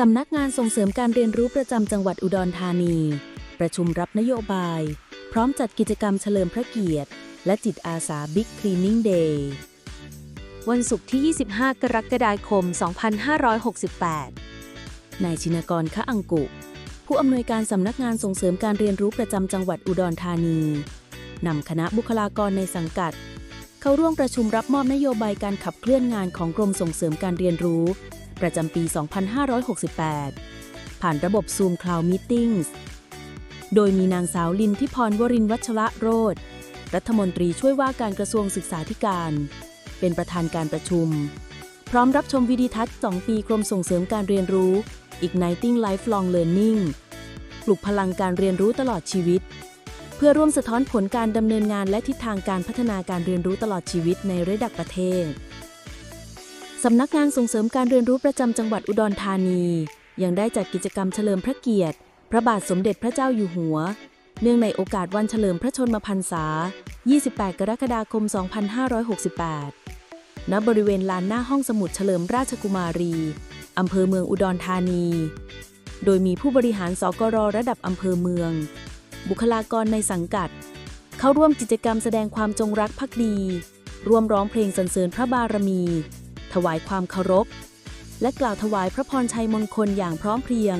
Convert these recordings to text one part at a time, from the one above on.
สำนักงานส่งเสริมการเรียนรู้ประจำจังหวัดอุดรธานี ประชุมรับนโยบาย พร้อมจัดกิจกรรมเฉลิมพระเกียรติ และจิตอาสาบิ๊กคลีนนิ่งเดย์วันศุกร์ที่ 25 กรกฎาคม 2568 นายชินกรคะอังกุ ผู้อำนวยการสำนักงานส่งเสริมการเรียนรู้ประจำจังหวัดอุดรธานีนำคณะบุคลากรในสังกัด เข้าร่วมประชุมรับมอบนโยบายการขับเคลื่อนงานของกรมส่งเสริมการเรียนรู้ ประจำปี 2568 ผ่านระบบ Zoom Cloud Meetings โดยมีนางสาวลินทิพรวรินวัชระโรธรัฐมนตรีช่วยว่าการกระทรวงศึกษาธิการ เป็นประธานการประชุม พร้อมรับชมวิดีทัศน์ 2 ปีกรมส่งเสริมการเรียนรู้ Igniting Lifelong Learning ปลุกพลังการเรียนรู้ตลอดชีวิต เพื่อร่วมสะท้อนผลการดำเนินงานและทิศทางการพัฒนาการเรียนรู้ตลอดชีวิตในระดับประเทศ สำนักงานส่งเสริมการเรียนรู้ประจำจังหวัดอุดรธานี ยังได้จัดกิจกรรมเฉลิมพระเกียรติ พระบาทสมเด็จพระเจ้าอยู่หัว เนื่องในโอกาสวันเฉลิมพระชนมพรรษา 28 กรกฎาคม 2568 ณ บริเวณลานหน้าห้องสมุดเฉลิมราชกุมารี อำเภอเมืองอุดรธานี โดยมีผู้บริหารสกรระดับอำเภอเมือง บุคลากรในสังกัด เข้าร่วมกิจกรรมแสดงความจงรักภักดี ร่วมร้องเพลงสรรเสริญพระบารมี ถวายความเคารพ และกล่าวถวายพระพรชัยมงคลอย่างพร้อมเพรียง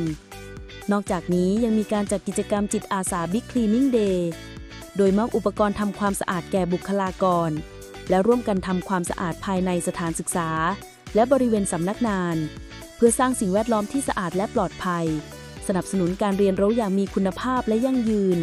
นอกจากนี้ยังมีการจัดกิจกรรมจิตอาสาบิ๊กคลีนิ่งเดย์โดยมอบอุปกรณ์ทำความสะอาดแก่บุคลากร และร่วมกันทำความสะอาดภายในสถานศึกษา และบริเวณสำนักงาน เพื่อสร้างสิ่งแวดล้อมที่สะอาดและปลอดภัย สนับสนุนการเรียนรู้อย่างมีคุณภาพและยั่งยืน